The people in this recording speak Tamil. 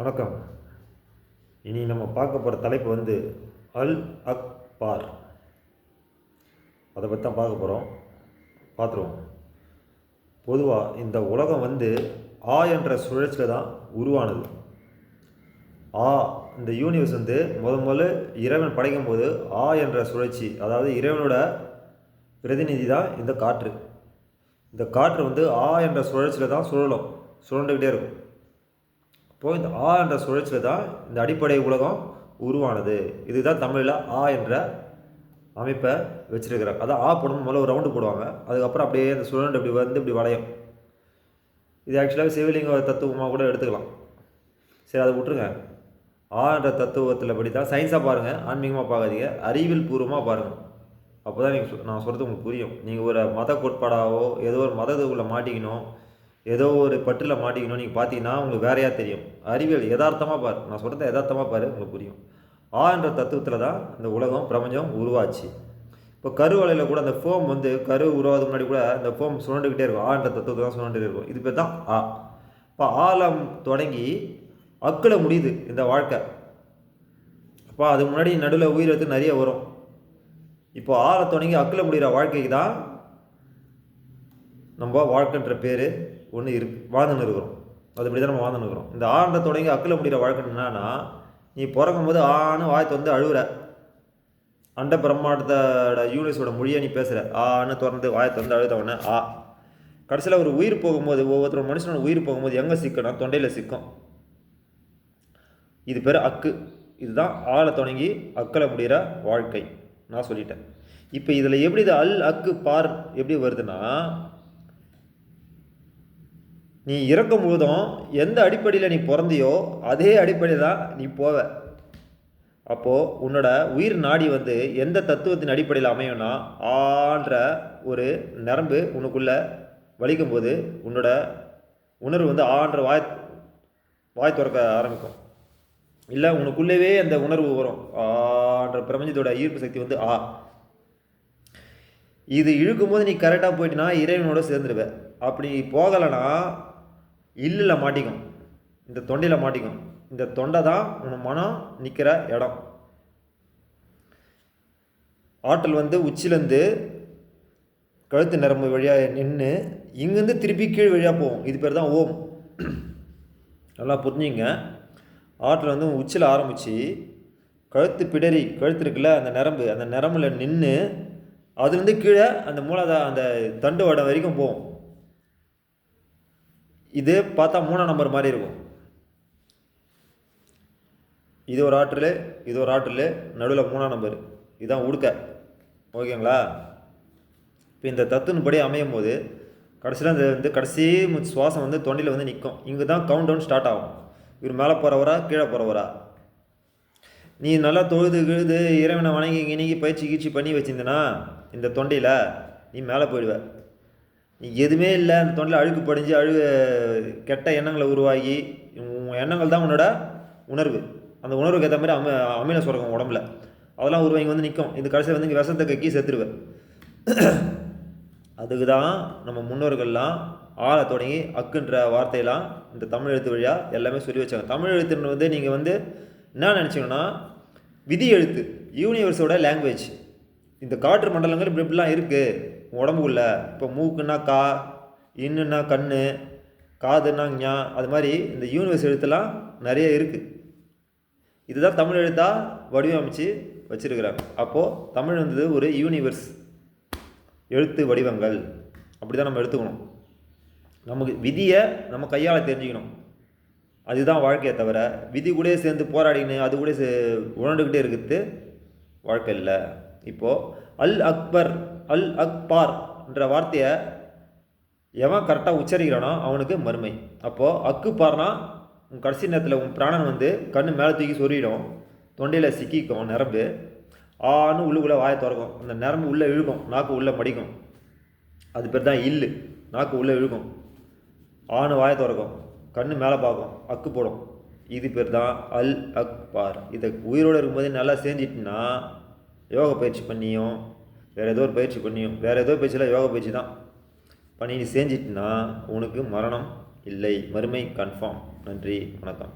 வணக்கம். இனி நம்ம பார்க்க போகிற தலைப்பு வந்து அல் அக்பார். அதை பற்றி தான் பார்க்க போகிறோம் பார்த்துருவோம். பொதுவாக இந்த உலகம் வந்து ஆ என்ற சுழற்சியில் தான் உருவானது. ஆ இந்த யூனிவர்ஸ் வந்து முத முதல்ல இறைவன் படைக்கும் போது ஆ என்ற சுழற்சி அதாவது இறைவனோட பிரதிநிதி தான் இந்த காற்று. இந்த காற்று வந்து ஆ என்ற சுழற்சியில் தான் சுழலும் சுழண்டுக்கிட்டே இருக்கும். இப்போ இந்த ஆ என்ற சுழற்சியில் தான் இந்த அடிப்படை உலகம் உருவானது. இதுதான் தமிழில் ஆ என்ற அமைப்பை வச்சிருக்கிறாங்க அதான் ஆ போடணும் முதல்ல ஒரு ரவுண்டு போடுவாங்க. அதுக்கப்புறம் அப்படியே இந்த சுழண்டு இப்படி வந்து இப்படி வளையும். இது ஆக்சுவலாக சிவலிங்க தத்துவமாக கூட எடுத்துக்கலாம். சரி அதை விட்டுருங்க. ஆ என்ற தத்துவத்தில் படி தான் சயின்ஸாக பாருங்கள் ஆன்மீகமாக பார்க்காதீங்க அறிவியல் பூர்வமாக பாருங்கள் அப்போ தான் நீங்கள் நான் சொல்கிறது உங்களுக்கு புரியும். நீங்கள் ஒரு மத கோட்பாடாவோ ஏதோ ஒரு மதத்துக்குள்ளே மாட்டிக்கணும். ஏதோ ஒரு பற்றில் மாட்டிக்கணும் நீங்கள் பார்த்தீங்கன்னா உங்களுக்கு வேறையாக தெரியும். அறிவியல் யதார்த்தமாக பாரு. நான் சொல்கிறத யதார்த்தமாக பாரு உங்களுக்கு புரியும். ஆ என்ற தத்துவத்தில் தான் இந்த உலகம் பிரபஞ்சம் உருவாச்சு. இப்போ கருவலையில் கூட அந்த ஃபோம் வந்து கரு உருவாத முன்னாடி கூட அந்த ஃபோம் சுழண்டுக்கிட்டே இருக்கும். ஆ என்ற தத்துவத்தை தான் சுழண்டுகிட்டே இருக்கும். இது பேர் தான் ஆ. இப்போ ஆலம் தொடங்கி அக்கில் முடியுது இந்த வாழ்க்கை. அப்போ அதுக்கு முன்னாடி நடுவில் உயிர் எடுத்து நிறைய வரும். இப்போ ஆளை தொடங்கி அக்கில் முடிகிற வாழ்க்கைக்கு தான் நம்ம வாழ்க்கைன்ற பேர் ஒன்று இரு வாழ்ந்துன்னு இருக்கிறோம் அதுபடி தான் நம்ம வாழ்ந்துன்னு இருக்கிறோம் இந்த ஆண்டை தொடங்கி அக்கில் முடிகிற வாழ்க்கை என்னன்னா நீ பிறக்கும் போது ஆன்னு வாய் வந்து அழுகுற அண்ட பிரம்மாண்டத்தோட யூனிவர்ஸோட மொழியை நீ பேசுகிற ஆன்னு திறந்து வாயை திறந்து அழுத ஆ. கடைசியில் ஒரு உயிர் போகும்போது ஒவ்வொருத்தரும் மனுஷனோட உயிர் போகும்போது எங்கே சிக்கணும்? தொண்டையில் சிக்கும். இது பேர் அக்கு. இதுதான் ஆளை தொடங்கி அக்களை முடிகிற வாழ்க்கை. நான் சொல்லிட்டேன். இப்போ இதில் எப்படி இது அல் அக்கு பார் எப்படி வருதுன்னா நீ இறக்கும் போதும் எந்த அடிப்படையில் நீ பிறந்தியோ அதே அடிப்படையில் தான் நீ போவ. அப்போது உன்னோட உயிர் நாடி வந்து எந்த தத்துவத்தின் அடிப்படையில் அமையும்னா ஆன்ற ஒரு நரம்பு உனக்குள்ளே வலிக்கும் போது உன்னோட உணர்வு வந்து ஆன்ற வாய் வாய் திறக்க ஆரம்பிக்கும். இல்லை உனக்குள்ளேவே அந்த உணர்வு வரும். ஆன்ற பிரபஞ்சத்தோட ஈர்ப்பு சக்தி வந்து ஆ. இது இழுக்கும்போது நீ கரெக்டாக போயிட்டுனா இறைவனோட சேர்ந்துடுவேன் அப்படி போகலைன்னா இல்லில் மாட்டிக்கும். இந்த தொண்டையில் மாட்டிக்கும். இந்த தொண்டை தான் உன் மனம் நிற்கிற இடம். ஆற்றல் வந்து உச்சிலேருந்து கழுத்து நரம்பு வழியாக நின்று இங்கேருந்து திருப்பி கீழ் வழியாக போகும். இது பேர் தான் ஓம். நல்லா புரிஞ்சுங்க. ஆற்றல் வந்து உச்சியில் ஆரம்பித்து கழுத்து பிடரி கழுத்து இருக்குல்ல அந்த நரம்பு அந்த நரம்பில் நின்று அதுலேருந்து கீழே அந்த மூலாதா அந்த தண்டு வடம் வரைக்கும் போகும். இது பார்த்தா மூணாம் நம்பர் மாதிரி இருக்கும். இது ஒரு ஆற்றில் இது ஒரு ஆற்றில் நடுவில் மூணாம் நம்பர் இதுதான் உடுக்க. ஓகேங்களா? இப்போ இந்த தத்துவன்படி அமையும் போது கடைசியில் அந்த வந்து கடைசி சுவாசம் வந்து தொண்டையில் வந்து நிற்கும் இங்கே தான் கவுண்ட் டவுன் ஸ்டார்ட் ஆகும். இவர் மேலே போகிறவரா கீழே போகிறவரா நீ நல்லா தொழுது கிழுது இறைவனை வணங்கி கிணங்கி பயிற்சி கீழ்ச்சி பண்ணி வச்சிருந்தனா இந்த தொண்டையில் நீ மேலே போயிடுவ. எதுவுமே இல்லை அந்த தொண்டையில் அழுக்கு படிஞ்சு அழு கெட்ட எண்ணங்களை உருவாகி உன் எண்ணங்கள் தான் உன்னோட உணர்வு. அந்த உணர்வுக்கு ஏற்ற மாதிரி அம அமில சுரக்கும் உடம்புல. அதெல்லாம் உருவாங்கி வந்து நிற்கும் இது கடைசியில் வந்து இங்கே விஷத்தை கக்கி செத்துருவேன் அதுக்கு தான் நம்ம முன்னோர்கள்லாம் ஆளை தொடங்கி அக்குன்ற வார்த்தையெல்லாம் இந்த தமிழ் எழுத்து வழியாக எல்லாமே சொல்லி வச்சாங்க. தமிழ் எழுத்துன்னு வந்து நீங்கள் வந்து என்ன நினச்சிங்கன்னா விதி எழுத்து யூனிவர்ஸோட லாங்குவேஜ் இந்த காற்று மண்டலங்கள் இப்படி இப்படிலாம் இருக்குது உடம்புக்குள்ள. இப்போ மூக்குன்னா கா இன்னுன்னா கண் காதுன்னா ஞா அது மாதிரி இந்த யூனிவர்ஸ் எழுத்துலாம் நிறைய இருக்குது இதுதான் தமிழ் எழுத்தாக வடிவமைச்சு வச்சுருக்கிறாங்க. அப்போது தமிழ் வந்தது ஒரு யூனிவர்ஸ் எழுத்து வடிவங்கள். அப்படி தான் நம்ம எடுத்துக்கணும். நமக்கு விதியை நம்ம கையால் தெரிஞ்சுக்கணும். அதுதான் வாழ்க்கையை தவிர விதி கூட சேர்ந்து போராடின்னு அது கூட சே உணர்ந்துக்கிட்டே இருக்குது வாழ்க்கை இல்லை. இப்போது அல் அக்பர் அல் அக்பார்ன்ற வார்த்தையை எவன் கரெக்டாக உச்சரிக்கிறானோ அவனுக்கு மறுமை. அப்போது அக்குப்பார்னா உன் கடைசி நேரத்தில் உன் பிராணன் வந்து கண் மேலே தூக்கி சொருகிடும் தொண்டையில் சிக்கிக்கும் நரம்பு. ஆன்னு உள்ளுக்குள்ளே வாயை திறக்கும். அந்த நரம்பு உள்ளே இழுக்கும் நாக்கு உள்ளே மடிக்கும். அது பேர் தான் இல்லு. நாக்கு உள்ளே இழுக்கும். ஆணு வாயை திறக்கும். கண் மேலே பார்க்கும். அக்கு போடும். இது பேர் தான் அல் அக்பார். இதை உயிரோடு இருக்கும்போது நல்லா செஞ்சிட்டுனா யோகா பயிற்சி பண்ணியும் வேறு ஏதோ ஒரு பயிற்சி பண்ணியும். வேறு ஏதோ பயிற்சியில் யோகா பயிற்சி தான். பண்ணி நீ செஞ்சிட்டுனா உனக்கு மரணம் இல்லை. மறுமை கன்ஃபார்ம் நன்றி. வணக்கம்.